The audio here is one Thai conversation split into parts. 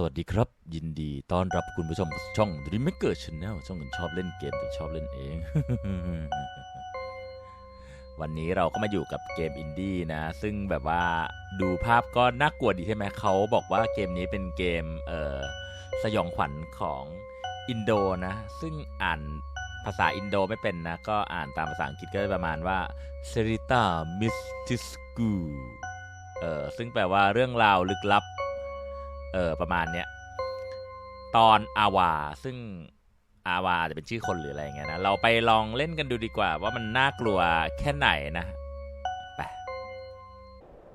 สวัสดีครับ ยินดีต้อนรับคุณผู้ชมช่อง Dreammaker Channel ช่องอื่นชอบเล่นเกมแต่ชอบเล่นเอง วันนี้เราก็มาอยู่กับเกมอินดี้นะ ซึ่งแบบว่าดูภาพก็น่ากลัวดีใช่ไหมเขาบอกว่าเกมนี้เป็นเกมเอ่อสยองขวัญของอินโดนะ ซึ่งอ่านภาษาอินโดไม่เป็นนะ ก็อ่านตามภาษาอังกฤษก็ประมาณว่า Serita Mystisku เออซึ่งแปลว่าเรื่องราวลึกลับ เออประมาณเนี้ยตอนอาวาซึ่งอาวาจะเป็นชื่อคนหรืออะไรอย่างเงี้ยนะเราไปลองเล่นกันดูดีกว่า ว่ามันน่ากลัวแค่ไหนนะไป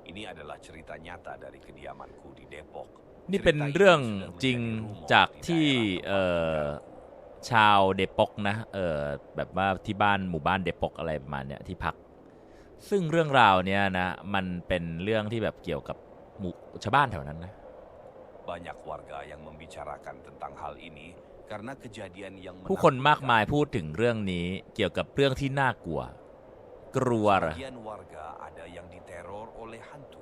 Ini adalah cerita nyata dari kediamanku di Depok. นี่เป็นเรื่องจริงจากที่เออชาวเดปกนะเออแบบว่าที่บ้านหมู่บ้านเดปกอะไรประมาณเนี้ยที่พัก ซึ่งเรื่องราวเนี้ยนะมันเป็นเรื่องที่แบบเกี่ยวกับหมู่ชาวบ้านแถวนั้นนะ Banyak warga yang membicarakan tentang hal ini karena kejadian yang ผู้คนมากมายพูดถึงเรื่องนี้เกี่ยวกับเรื่องที่น่ากลัว กลัวเหรอ Sebagian warga ada yang diteror oleh hantu.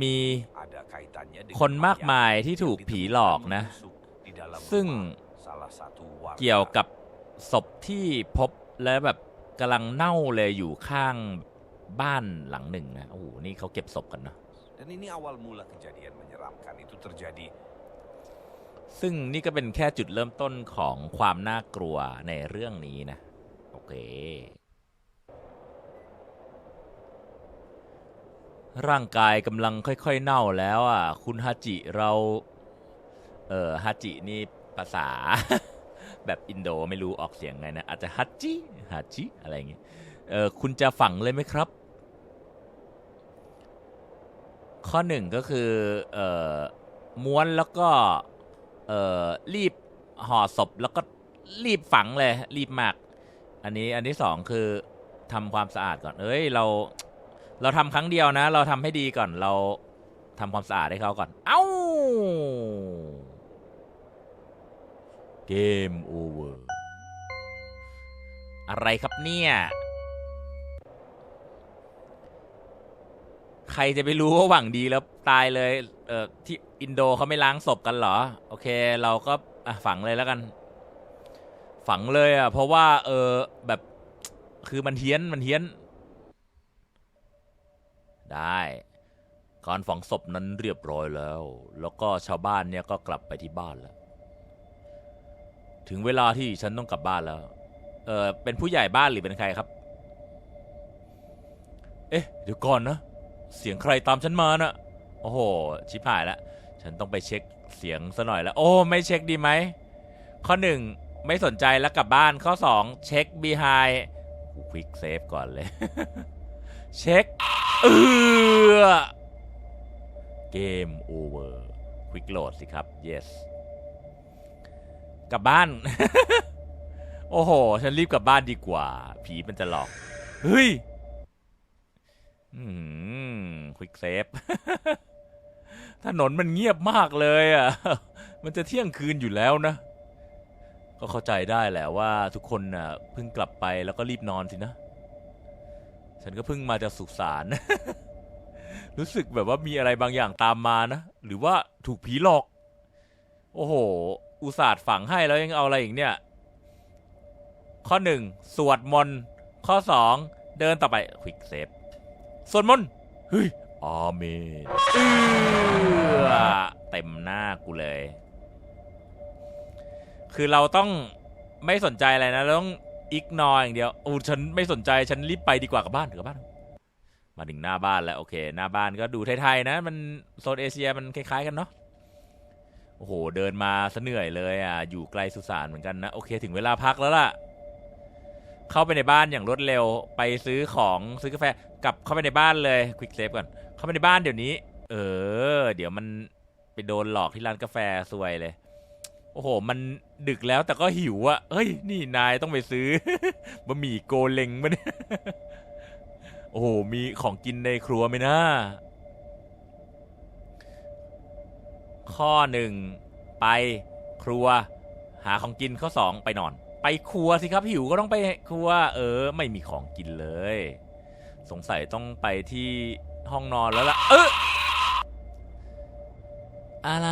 มี Ada kaitannya dengan คนมากมาย mayat ที่ถูก yang ผี ditemukan หลอกนะ membusuk di dalam ซึ่ง rumah salah satu warga. เกี่ยวกับศพที่พบและแบบกำลังเน่าเลยอยู่ข้างบ้านหลังหนึ่งนะโอ้โหนี่เขาเก็บศพกันเนาะ Dan ini awal mula kejadian menyeramkan itu terjadi ซึ่งนี่ก็เป็นแค่จุดเริ่มต้นของความน่ากลัวในเรื่องนี้นะ โอเค ร่างกายกำลังค่อยๆเน่าแล้วอะ คุณฮาจิเรา เออฮาจินี่ภาษา แบบอินโดไม่รู้ออกเสียงไงนะ อาจจะฮัจิฮาจิอะไรอย่างเงี้ยเออคุณจะฝังเลยไหมครับ ข้อหนึ่งก็คือเอ่อม้วนแล้วก็เอ่อรีบห่อศพแล้วก็รีบฝังเลยรีบมาก อันนี้อันที่สองคือทำความสะอาดก่อน เอ้ย เรา เราทำครั้งเดียวนะ เราทำให้ดีก่อน เราทำความสะอาดให้เขาก่อน เอ้า เกมโอเวอร์ อะไรครับเนี่ย ใครจะไปรู้ว่าหวังดีแล้วตายเลยเออที่อินโดเขาไม่ล้างศพกันเหรอ โอเค เราก็อะฝังเลยแล้วกัน ฝังเลยอะ เพราะว่า เออแบบคือมันเฮี้ยนมันเฮี้ยน ได้การฝังศพนั้นเรียบร้อยแล้ว แล้วก็ชาวบ้านเนี่ยก็กลับไปที่บ้านแล้ว ถึงเวลาที่ฉันต้องกลับบ้านแล้ว เออเป็นผู้ใหญ่บ้านหรือเป็นใครครับ เอ๊ะ เดี๋ยวก่อนนะ เสียงใครตามฉันมานะโอ้โห ชิบหายแล้วฉันต้องไปเช็คเสียงซะหน่อยแล้ว โอ้ ไม่เช็คดีไหม ข้อหนึ่งไม่สนใจแล้วกลับบ้าน ข้อสองเช็ค behind ควิกเซฟก่อนเลย เช็ค เออเกมโอเวอร์ควิกโหลดสิครับ yes กลับบ้าน โอ้โห ฉันรีบกลับบ้านดีกว่า ผีมันจะหลอก เฮ้ย อืมควิกเซฟ ถนนมันเงียบมากเลยอะ มันจะเที่ยงคืนอยู่แล้วนะ ก็เข้าใจได้แหละว่าทุกคนน่ะเพิ่งกลับไปแล้วก็รีบนอนสินะ ฉันก็เพิ่งมาจากสุสาน รู้สึกแบบว่ามีอะไรบางอย่างตามมานะ หรือว่าถูกผีหลอก โอ้โห อุตส่าห์ฝังให้แล้วยังเอาอะไรอีกเนี่ย ข้อหนึ่งสวดมนต์ ข้อสองเดินต่อไปควิกเซฟ สวดมนต์เฮ้ยอาเมนเออเต็มหน้ากูเลย คือเราต้องไม่สนใจอะไรนะเราต้องอิกนออย่างเดียวโอ้ฉันไม่สนใจฉันรีบไปดีกว่ากลับบ้านกลับบ้าน มาถึงหน้าบ้านแล้วโอเค หน้าบ้านก็ดูไทยๆนะ มันโซนเอเชียมันคล้ายๆกันเนาะโอ้โหเดินมาเหนื่อยเลยอะอยู่ไกลสุสานเหมือนกันนะโอเค ถึงเวลาพักแล้วล่ะ เข้าไปในบ้านอย่างรวดเร็วไปซื้อของซื้อกาแฟ กลับเข้าไปในบ้านเลยควิกเซฟก่อน เข้าไปในบ้านเดี๋ยวนี้ เออ เดี๋ยวมันไปโดนหลอกที่ร้านกาแฟซวยเลย โอ้โห มันดึกแล้วแต่ก็หิวอะเฮ้ย นี่นายต้องไปซื้อบะหมี่โกเล็งมาเนี่ยโอ้โห มีของกินในครัวไหมนะ ข้อหนึ่งไปครัว หาของกินข้อสองไปนอน ไปครัวสิครับหิวก็ต้องไปครัว เออ ไม่มีของกินเลย สงสัยต้องไปที่ห้องนอนแล้วล่ะ เอออะไร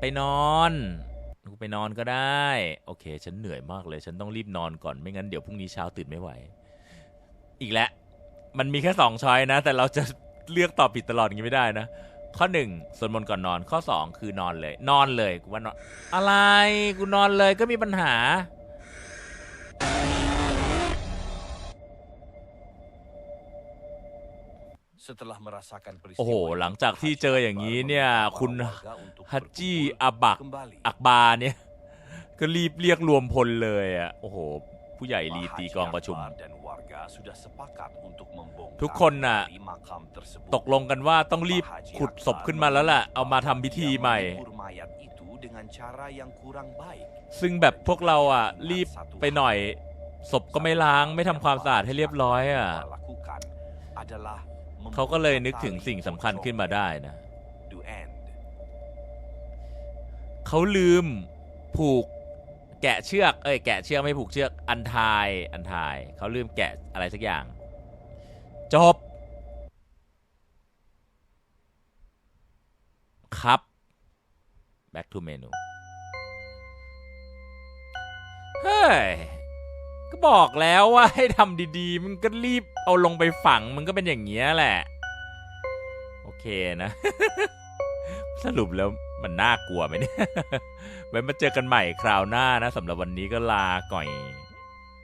ไปนอนกูไปนอนก็ได้ โอเค ฉันเหนื่อยมากเลย ฉันต้องรีบนอนก่อนไม่งั้นเดี๋ยวพรุ่งนี้เช้าตื่นไม่ไหว อีกแล้ว มันมีแค่สองช้อยนะ แต่เราจะเลือกตอบผิดตลอดอย่างนี้ไม่ได้นะ ข้อหนึ่งสวดมนต์ก่อนนอนข้อสองคือนอนเลย นอนเลยกูว่านอนอะไรกูนอนเลยก็มีปัญหา โอ้โห itu, หลังจากที่เจออย่างนี้เนี่ย Haji คุณ Akbar warga untuk ฮัจจี้ berkumpul อาบัก kembali. อักบาเนี่ย ก็รีบเรียกรวมพลเลยอะ โอ้โห ผู้ใหญ่รีตีกองประชุม Haji Akbar dan warga sudah sepakat untuk membongkar ทุกคนน่ะ kembali makam tersebut. ตกลงกันว่าต้องรีบขุดศพขึ้นมาแล้วล่ะ เอามาทำพิธีใหม่ mengubur mayat itu dengan cara yang kurang baik. ซึ่งแบบพวกเราอะ รีบไปหน่อย ศพก็ไม่ล้างไม่ทำความสะอาดให้เรียบร้อยอะ Lakukan adalah เขาก็เลยนึกถึงสิ่งสำคัญขึ้นมาได้นะ Do end. เขาลืมผูกแกะเชือก เอ้ย แกะเชือกไม่ผูกเชือก อันทาย อันทาย เขาลืมแกะอะไรสักอย่าง จบ ครับ back to menu เฮ้ย ก็บอกแล้วว่าให้ทำดีๆมันก็รีบเอาลงไปฝังมันก็เป็นอย่างเงี้ยแหละ โอเคนะ สรุปแล้วมันน่ากลัวไหมเนี่ย ไว้มาเจอกันใหม่คราวหน้านะสำหรับวันนี้ก็ลาก่อย